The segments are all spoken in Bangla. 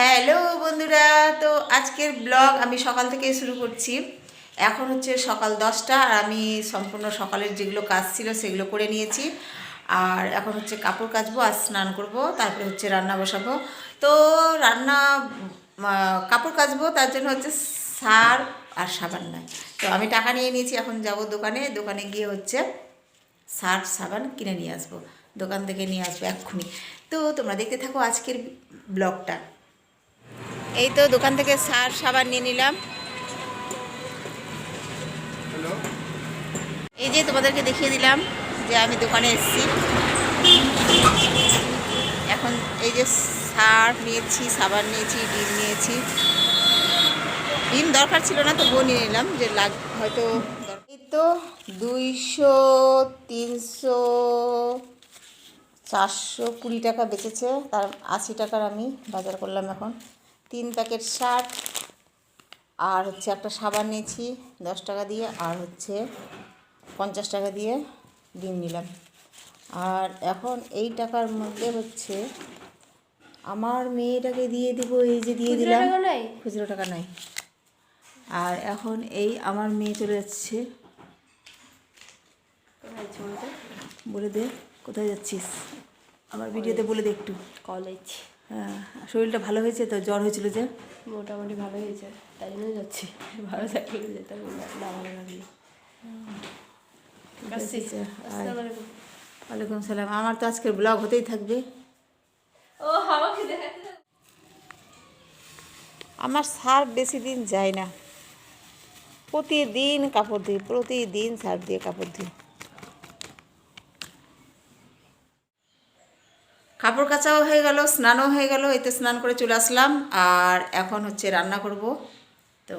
হ্যালো বন্ধুরা, তো আজকের ব্লগ আমি সকাল থেকে শুরু করছি। এখন হচ্ছে সকাল দশটা আর আমি সম্পূর্ণ সকালের যেগুলো কাজ ছিল সেগুলো করে নিয়েছি। আর এখন হচ্ছে কাপড় কাচবো আর স্নান করব, তারপরে হচ্ছে রান্না বসাবো। তো রান্না কাপড় কাচবো, তার জন্য হচ্ছে সার আর সাবান নয়। তো আমি টাকা নিয়ে নিয়েছি, এখন যাব দোকানে। দোকানে গিয়ে হচ্ছে সার্ফ সাবান কিনে নিয়ে আসব। দোকান থেকে নিয়ে আসব এক্ষুনি। তো তোমরা দেখতে থাকো আজকের ব্লগটা। এই তো দোকান থেকে সার সাবান নিয়ে নিলাম। এই যে তোমাদেরকে দেখিয়ে দিলাম যে আমি দোকানে এসেছি। এখন এই যে সার নিয়েছি সাবান নিয়েছি ডিম নিয়েছি। ডিম দরকার ছিল না তো বউ নিয়ে নিলাম যে লাগ হয়তো এই তো দুইশো তিনশো চারশো কুড়ি টাকা বেচেছে তার আশি টাকার আমি বাজার করলাম এখন। তিন প্যাকেট শার্ট আর হচ্ছে একটা সাবান নিয়েছি দশ টাকা দিয়ে আর হচ্ছে পঞ্চাশ টাকা দিয়ে ডিম নিলাম। আর এখন এই টাকার মধ্যে হচ্ছে আমার মেয়েটাকে দিয়ে দিব এই যে দিয়ে দিলাম? খুচরো টাকা নাই। আর এখন এই আমার মেয়ে চলে যাচ্ছে। বলে দে কোথায় যাচ্ছিস? আমার ভিডিওতে বলে দে একটু। কলেজ। শরীরটা ভালো হয়েছে তো? জ্বর হয়েছিল যে? মোটামুটি ভালো হয়েছে। তাই জন্য যাচ্ছি। ভালো থাকলে যেতে না ভালো লাগলে। ওয়ালাইকুম সালাম। আমার তো আজকের ব্লগ হতেই থাকবে। ও। আমার সার্ফ বেশি দিন যায় না। প্রতিদিন কাপড় দিই প্রতিদিন সার্ফ দিয়ে কাপড় দিই কাপড় কাচাও হয়ে গেল স্নানও হয়ে গেল এতে স্নান করে চলে আসলাম। আর এখন হচ্ছে রান্না করব। তো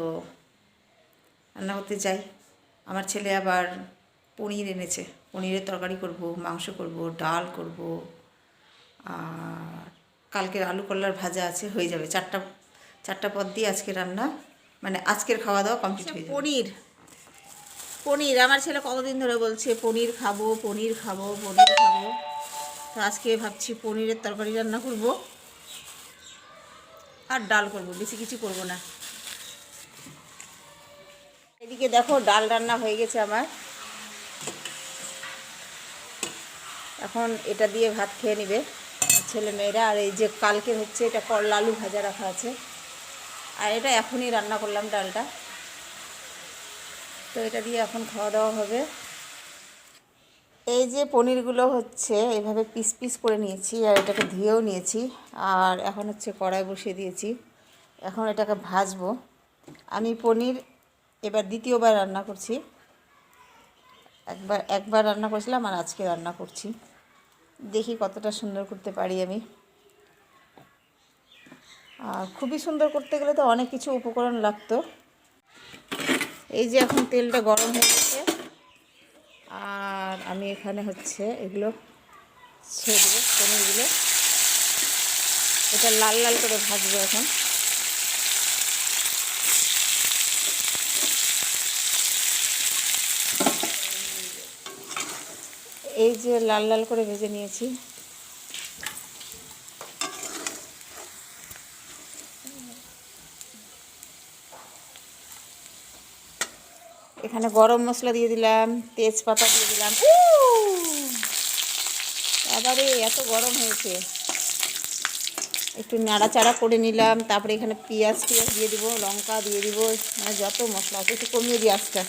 রান্না করতে যাই। আমার ছেলে আবার পনির এনেছে। পনিরের তরকারি করব মাংস করব ডাল করব। আর কালকের আলু কল্লার ভাজা আছে হয়ে যাবে। চারটা চারটা পদ দিয়ে আজকে রান্না। মানে আজকের খাওয়া দাওয়া কমপ্লিট হয়ে যাবে। পনির। পনির। আমার ছেলে কতদিন ধরে বলছে পনির খাব পনির খাব পনির খাব। তো আজকে ভাবছি পনিরের তরকারি রান্না করব। আর ডাল করব, বেশি কিছু করব না। এদিকে দেখো ডাল রান্না হয়ে গেছে আমার। এখন এটা দিয়ে ভাত খেয়ে নেবে ছেলে মেয়েরা। আর এই যে কালকে হচ্ছে এটা করলা আলু ভাজা রাখা আছে। আর এটা এখনই রান্না করলাম ডালটা। তো এটা দিয়ে এখন খাওয়া দাওয়া হবে। এই যে পনিরগুলো হচ্ছে, এভাবে পিস পিস করে নিয়েছি আর এটাকে ধুয়েও নিয়েছি। আর এখন হচ্ছে কড়াই বসিয়ে দিয়েছি। এখন এটাকে ভাজবো। আমি পনির এবার দ্বিতীয়বার রান্না করছি। একবার একবার রান্না করেছিলাম আর আজকে রান্না করছি। দেখি কতটা সুন্দর করতে পারি আমি। আর খুবই সুন্দর করতে গেলে তো অনেক কিছু উপকরণ লাগতো। এই যে এখন তেলটা গরম হয়ে গেছে। আর আমি এখানে হচ্ছে এগুলো ছেড়ে পনিরগুলো। এটা লাল লাল করে ভাজবো এখন। এই যে লাল লাল করে ভেজে নিয়েছি। এখানে গরম মশলা দিয়ে দিলাম, তেজপাতা দিয়ে দিলাম। আবারে এত গরম হয়েছে। একটু নাড়াচাড়া করে নিলাম, তারপরে এখানে পেঁয়াজ টিয়াজ দিয়ে দিব, লঙ্কা দিয়ে দিব মানে যত মশলা আছে একটু কমিয়ে দিই আজটা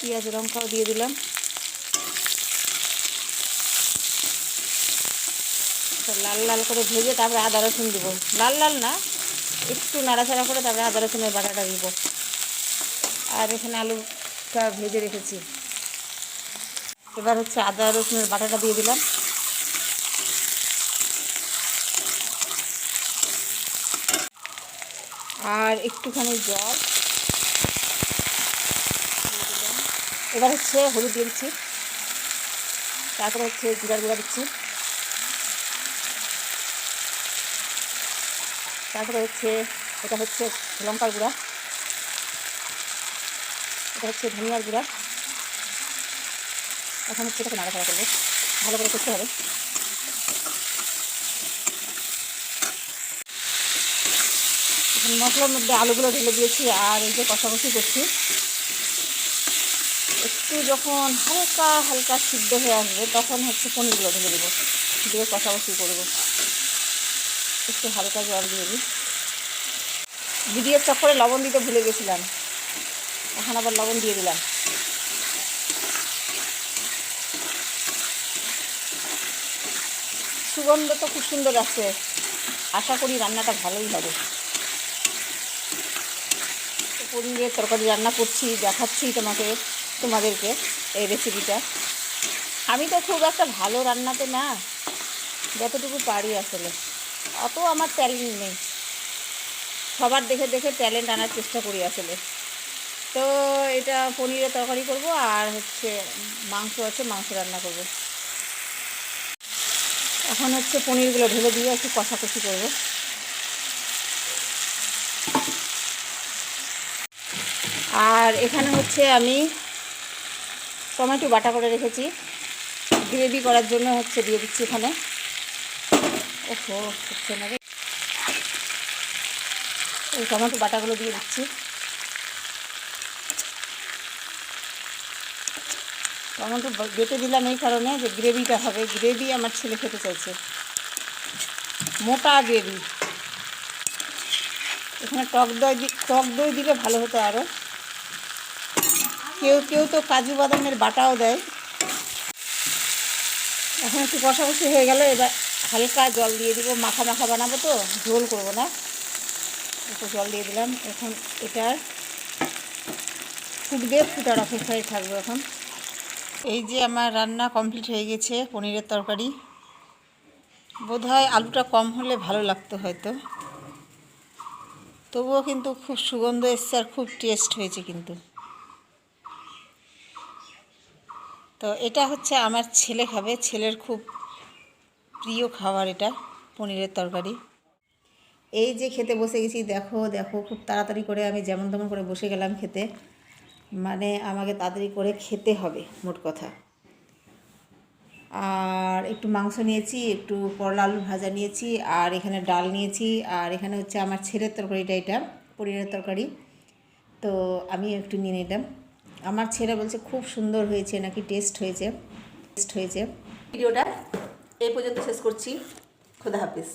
পেঁয়াজ, লঙ্কাও দিয়ে দিলাম। লাল লাল করে ভেজে তারপরে আদা, রসুন দেবো। লাল লাল না? একটু নাড়াচাড়া করে তারপরে আদা রসুনের বাটাটা দিব। আর এখানে আলুটা ভেজে রেখেছি। এবার হচ্ছে আদা রসুনের বাটাটা দিয়ে দিলাম। আর একটুখানি জল এবার হচ্ছে হলুদ দিয়ে দিচ্ছি। তারপরে হচ্ছে জিরার গুঁড়া দিচ্ছি। তারপরে হচ্ছে এটা হচ্ছে লঙ্কার গুঁড়া। এটা হচ্ছে ধনিয়ার গুঁড়া। এখন হচ্ছে এটাকে নাড়াচাড়া করব। ভালো করে করতে হবে। মশলার মধ্যে আলুগুলো ঢেলে দিয়েছি আর এই যে কষাকষি করছি। একটু যখন হালকা হালকা সিদ্ধ হয়ে আসবে, তখন হচ্ছে পনিরগুলো ঢেলে দেবো। দিয়ে কষাকষি করব। একটু হালকা জল দিয়ে দিই ভিডিওর চক্করে লবণ দিতে ভুলে গেছিলাম। এখন আবার লবণ দিয়ে দিলাম। সুগন্ধ তো খুব সুন্দর আছে আশা করি রান্নাটা ভালোই হবে। পনিরের তরকারি রান্না করছি, দেখাচ্ছি তোমাকে, তোমাদেরকে এই রেসিপিটা আমি তো খুব একটা ভালো রান্নাতে না, যতটুকু পারি আসলে। অত আমার ট্যালেন্ট নেই। সবার দেখে দেখে ট্যালেন্ট আনার চেষ্টা করি আসলে। তো এটা পনিরের তরকারি করব আর হচ্ছে মাংস আছে, মাংস রান্না করব। এখন হচ্ছে পনিরগুলো ঢেলে দিয়ে একটু কষাকষি করব। আর এখানে হচ্ছে আমি টমেটো বাটা করে রেখেছি। গ্রেভি করার জন্য হচ্ছে দিয়ে দিচ্ছি এখানে। ওহো হচ্ছে না এই টমেটো বাটাগুলো দিয়ে দিচ্ছি। টমেটো বেটে দিলাম এই কারণে যে গ্রেভিটা হবে। গ্রেভি আমার ছেলে খেতে চাইছে। মোটা গ্রেভি। এখানে টক দই টক দই দিলে ভালো হতো আরও কেউ কেউ তো কাজু বাদামের বাটাও দেয়। এখন একটু কষাকষি হয়ে গেল, এবার হালকা জল দিয়ে দিব, মাখা মাখা বানাবো তো, ঝোল করব না। একটু জল দিয়ে দিলাম, এখন এটার ফুটবে, ফুটার অপেক্ষায় থাকব এখন। এই যে আমার রান্না কমপ্লিট হয়ে গেছে, পনিরের তরকারি। বোধহয় আলুটা কম হলে ভালো লাগতো হয়তো। তবুও কিন্তু খুব সুগন্ধ এসছে আর খুব টেস্ট হয়েছে কিন্তু। তো এটা হচ্ছে আমার ছেলে খাবে, ছেলের খুব প্রিয় খাবার এটা, পনিরের তরকারি। এই যে খেতে বসে গেছি, দেখো দেখো, খুব তাড়াতাড়ি করে আমি যেমন তেমন করে বসে গেলাম খেতে। মানে আমাকে তাড়াতাড়ি করে খেতে হবে, মোট কথা। আর একটু মাংস নিয়েছি, একটু করলা আলু ভাজা নিয়েছি, আর এখানে ডাল নিয়েছি, আর এখানে হচ্ছে আমার ছেলের তরকারিটা এটা, পনিরের তরকারি। তো আমি একটু নিয়ে নিলাম। আমার ছেলে বলছে, খুব সুন্দর হয়েছে, নাকি টেস্ট হয়েছে? টেস্ট হয়েছে। ভিডিওটা এই পর্যন্ত শেষ করছি। খোদা হাফিজ।